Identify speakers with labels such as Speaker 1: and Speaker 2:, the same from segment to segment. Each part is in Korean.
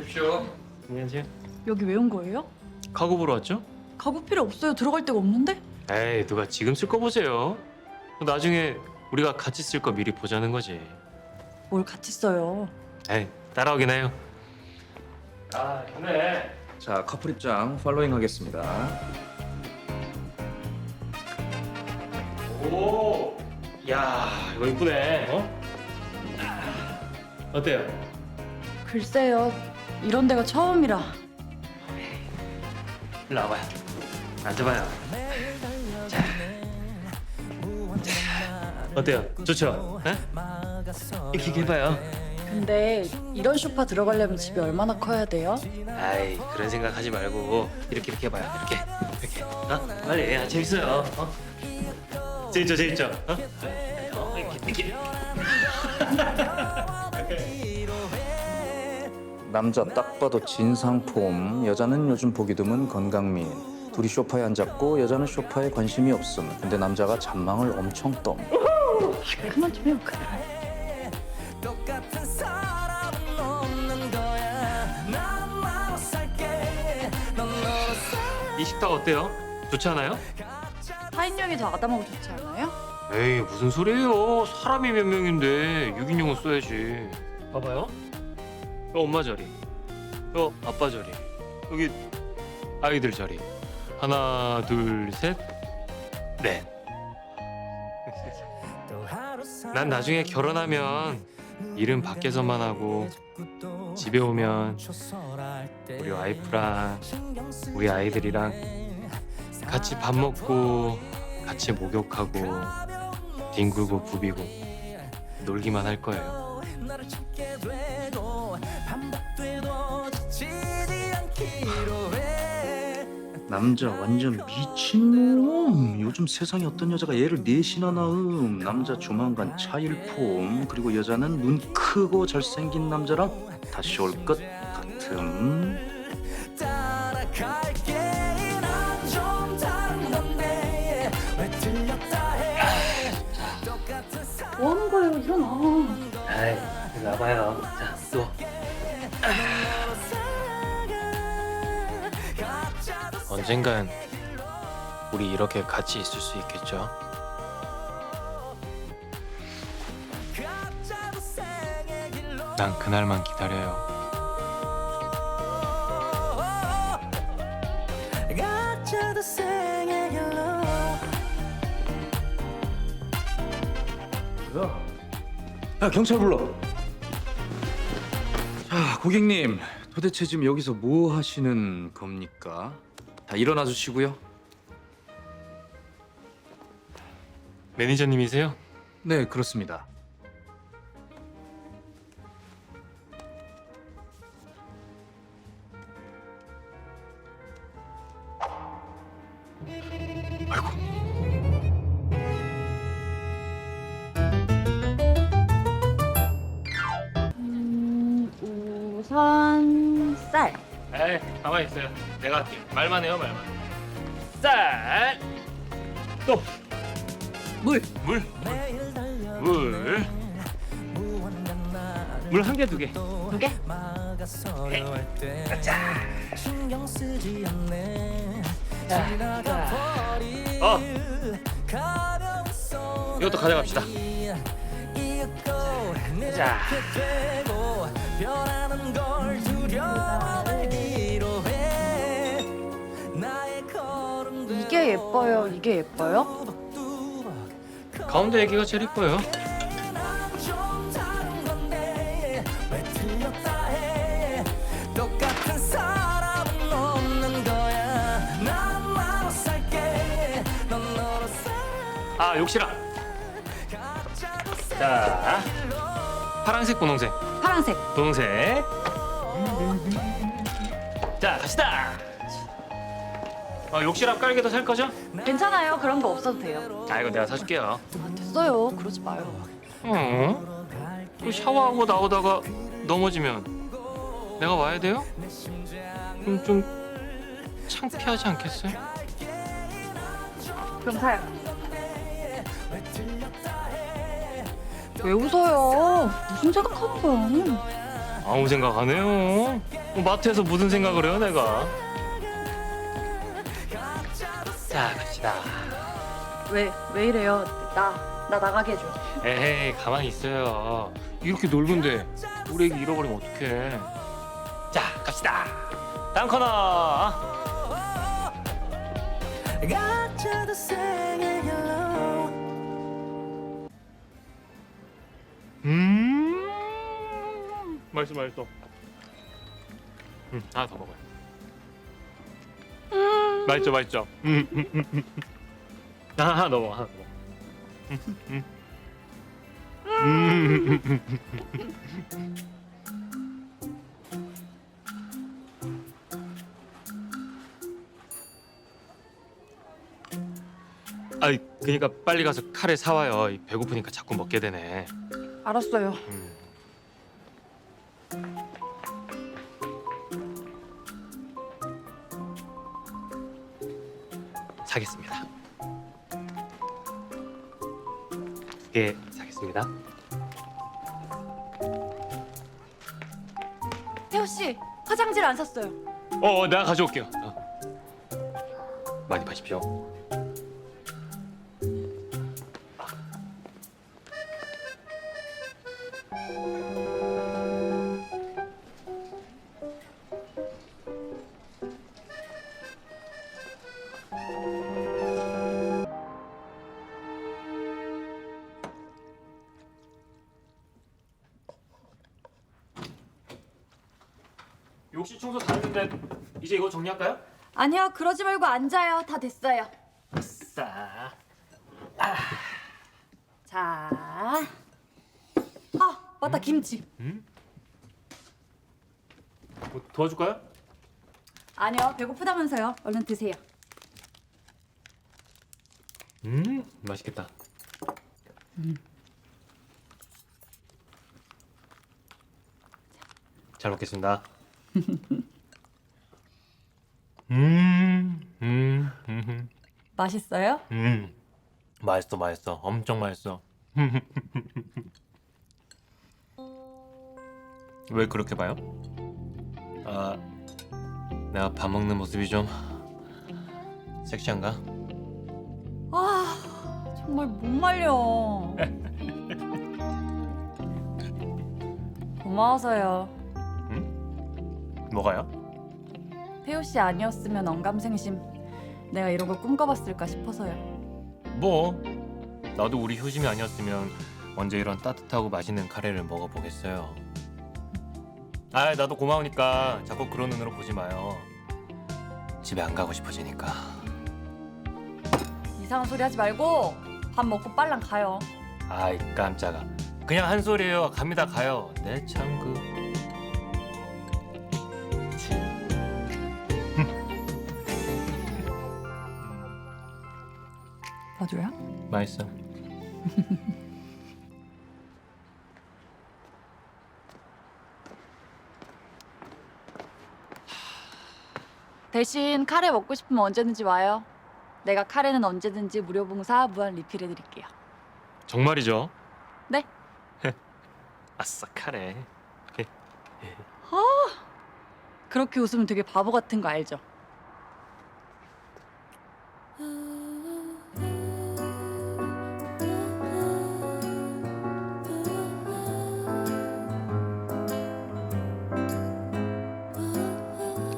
Speaker 1: 오십시오.
Speaker 2: 안녕하세요.
Speaker 3: 여기 왜 온 거예요?
Speaker 2: 가구 보러 왔죠?
Speaker 3: 가구 필요 없어요. 들어갈 데가 없는데?
Speaker 2: 에이 누가 지금 쓸 거 보세요. 나중에 우리가 같이 쓸 거 미리 보자는 거지.
Speaker 3: 뭘 같이 써요.
Speaker 2: 에이 따라오긴 해요. 아 좋네.
Speaker 1: 자, 커플 입장 팔로잉 하겠습니다.
Speaker 2: 오, 야 이거 이쁘네. 어? 어때요?
Speaker 3: 글쎄요. 이런 데가 처음이라.
Speaker 2: 일로 와봐요. 앉아봐요. 자, 자, 어때요? 좋죠? 에? 이렇게 해봐요.
Speaker 3: 근데 이런 소파 들어가려면 집이 얼마나 커야 돼요?
Speaker 2: 아이 그런 생각 하지 말고 이렇게 이렇게 해봐요. 이렇게 이렇게. 어? 빨리 아, 재밌어요. 어? 재밌죠 재밌죠? 어? 어, 이렇게 이렇게.
Speaker 1: 남자 딱 봐도 진상폼, 여자는 요즘 보기 드문 건강미인. 둘이 소파에 앉았고 여자는 소파에 관심이 없음. 근데 남자가 잔망을 엄청 덤.
Speaker 3: 그만 좀. 그래.
Speaker 4: 똑같은 사람은 없는 거야 나만 살게 넌 너로
Speaker 2: 살이 식탁 어때요? 좋지 않아요?
Speaker 3: 4인용이 더 아담하고 좋지 않아요?
Speaker 2: 에이 무슨 소리예요? 사람이 몇 명인데 6인용은 써야지. 봐봐요. 요 엄마 자리, 요 아빠 자리, 여기 아이들 자리. 하나, 둘, 셋, 넷.
Speaker 4: 살아
Speaker 2: 난 나중에 결혼하면 일은 밖에서만 하고 집에 오면 우리 와이프랑 우리 아이들이랑 같이 밥 먹고 같이 목욕하고 뒹굴고 부비고 놀기만 할 거예요.
Speaker 1: 남자 완전 미친놈. 요즘 세상에 어떤 여자가 얘를 넷이나 낳음. 남자 조만간 차일폼. 그리고 여자는 눈 크고 잘생긴 남자랑 다시 올 것 같음.
Speaker 3: 뭐 하는 거예요? 일어나.
Speaker 2: 아이, 나봐요. 자, 또. 언젠간 우리 이렇게 같이 있을 수 있겠죠? 난 그날만 기다려요.
Speaker 1: 야 경찰 불러. 자 고객님 도대체 지금 여기서 뭐 하시는 겁니까? 다 일어나 주시고요.
Speaker 2: 매니저님이세요?
Speaker 1: 네 그렇습니다.
Speaker 3: 음, 우선 쌀.
Speaker 2: 에이, 가만히 있어요. 내가 할게. 말만 해요, 말만. 쌀. 또.
Speaker 3: 물.
Speaker 2: 물. 물. 물 한 개, 두 개.
Speaker 3: 두 개?
Speaker 4: 막아서려 할때 신경 쓰지 않네 지나가 버릴
Speaker 2: 어. 이것도 가져갑시다. 자.
Speaker 4: 변하는 걸 두려워하기로 해 나의 걸음들
Speaker 3: 이게 예뻐요. 이게 예뻐요?
Speaker 4: 뚜벅뚜벅
Speaker 2: 가운데 애기가 제일 이뻐요.
Speaker 4: 난좀 다른 건데 왜 틀렸다 해 똑같은 사람은 없는 거야 난 나로 살게 넌 너로 살아
Speaker 2: 아, 욕실아.
Speaker 4: 각자도
Speaker 2: 자. 파란색, 분홍색.
Speaker 3: 파란색.
Speaker 2: 분홍색. 자, 갑시다. 아, 욕실 앞 깔개도 살 거죠?
Speaker 3: 괜찮아요. 그런 거 없어도 돼요.
Speaker 2: 아, 이거 내가 사줄게요.
Speaker 3: 아, 됐어요. 그러지 마요.
Speaker 2: 어? 그 샤워하고 나오다가 넘어지면 내가 와야 돼요? 그럼 좀 창피하지 않겠어요?
Speaker 3: 그럼 사요. 왜 웃어요? 무슨 생각하는 거야?
Speaker 2: 아무 생각 안 해요. 뭐 마트에서 무슨 생각을 해요 내가? 자 갑시다.
Speaker 3: 왜, 왜 이래요? 나, 나 나가게 해줘.
Speaker 2: 에이 가만히 있어요. 이렇게 넓은데 우리 애기 잃어버리면 어떡해? 자 갑시다. 다음 코너.
Speaker 4: 가짜도 생
Speaker 2: 음 맛있어 맛있어. 음 하나 더 먹어요. 맛있죠 맛있죠. 음, 음, 음, 음. 하나 더 먹어 하나 더 먹어. 음, 음. 음, 음, 음. 아이 그러니까 빨리 가서 카레 사와요. 이 배고프니까 자꾸 먹게 되네.
Speaker 3: 알았어요.
Speaker 2: 음. 사겠습니다. 두개 사겠습니다.
Speaker 3: 태호 씨, 화장지를 안 샀어요.
Speaker 2: 어, 어 내가 가져올게요. 어. 많이 마십시오. 욕실 청소 다 했는데 이제 이거 정리할까요?
Speaker 3: 아니요, 그러지 말고 앉아요. 다 됐어요.
Speaker 2: 싸.
Speaker 3: 자. 아, 맞다, 김치.
Speaker 2: 뭐 도와줄까요?
Speaker 3: 아니요, 배고프다면서요. 얼른 드세요.
Speaker 2: 음, 맛있겠다. 잘 먹겠습니다. 음, 음, 음,
Speaker 3: 맛있어요?
Speaker 2: 음, 맛있어, 맛있어, 엄청 맛있어. 왜 그렇게 봐요? 아, 내가 밥 먹는 모습이 좀 섹시한가?
Speaker 3: 아, 정말 못 말려. 고마워서요.
Speaker 2: 뭐가요?
Speaker 3: 태호 씨 아니었으면 언감생심 내가 이런 걸 꿈꿔봤을까 싶어서요.
Speaker 2: 뭐 나도 우리 효심이 아니었으면 언제 이런 따뜻하고 맛있는 카레를 먹어보겠어요. 아 나도 고마우니까 자꾸 그런 눈으로 보지 마요. 집에 안 가고 싶어지니까.
Speaker 3: 이상한 소리 하지 말고 밥 먹고 빨랑 가요.
Speaker 2: 아이 깜짝아. 그냥 한 소리예요. 갑니다 가요. 내 참 그.
Speaker 3: 더 줘요?
Speaker 2: 맛있어.
Speaker 3: 대신 카레 먹고 싶으면 언제든지 와요. 내가 카레는 언제든지 무료 봉사 무한 리필해 드릴게요.
Speaker 2: 정말이죠?
Speaker 3: 네.
Speaker 2: 아싸 카레.
Speaker 3: 그렇게 웃으면 되게 바보 같은 거 알죠?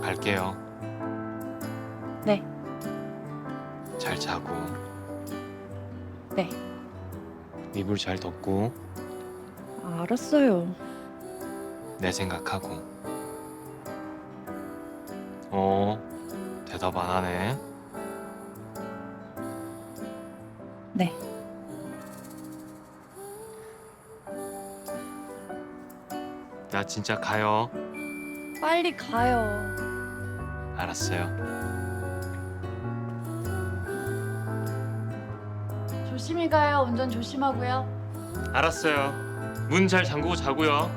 Speaker 2: 갈게요.
Speaker 3: 네.
Speaker 2: 잘 자고
Speaker 3: 네.
Speaker 2: 이불 잘 덮고
Speaker 3: 알았어요.
Speaker 2: 내 생각하고 어 대답 안 하네
Speaker 3: 네.
Speaker 2: 나 진짜 가요
Speaker 3: 빨리 가요.
Speaker 2: 알았어요
Speaker 3: 조심히 가요. 운전 조심하고요.
Speaker 2: 알았어요 문 잘 잠그고 자고요